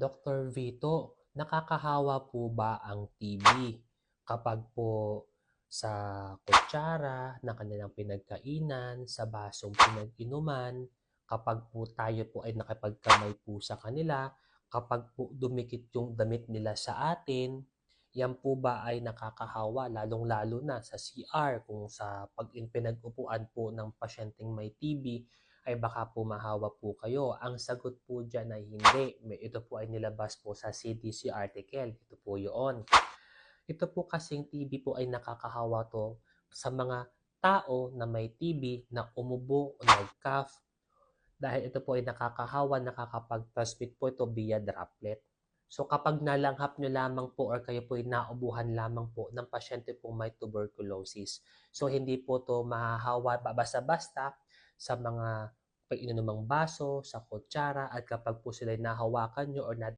Dr. Vito, nakakahawa po ba ang TB kapag po sa kutsara na kanilang pinagkainan, sa basong pinag-inuman, kapag po tayo po ay nakipagkamay po sa kanila, kapag po dumikit yung damit nila sa atin, yan po ba ay nakakahawa lalong-lalo na sa CR kung sa pag pinag-upuan po ng pasyenteng may TB ay baka po mahawa po kayo. Ang sagot po dyan ay hindi. Ito po ay nilabas po sa CDC article. Ito po yun. Ito po kasing TB po ay nakakahawa to sa mga tao na may TB na umubo o nag-cough. Dahil ito po ay nakakahawa, nakakapag-transmit po ito via droplet. So kapag nalanghap nyo lamang po or kayo po ay naubuhan lamang po ng pasyente pong may tuberculosis. So hindi po to mahahawa ba- basta-basta sa mga ng baso, sa kutsara, at kapag po sila nahawakan nyo or na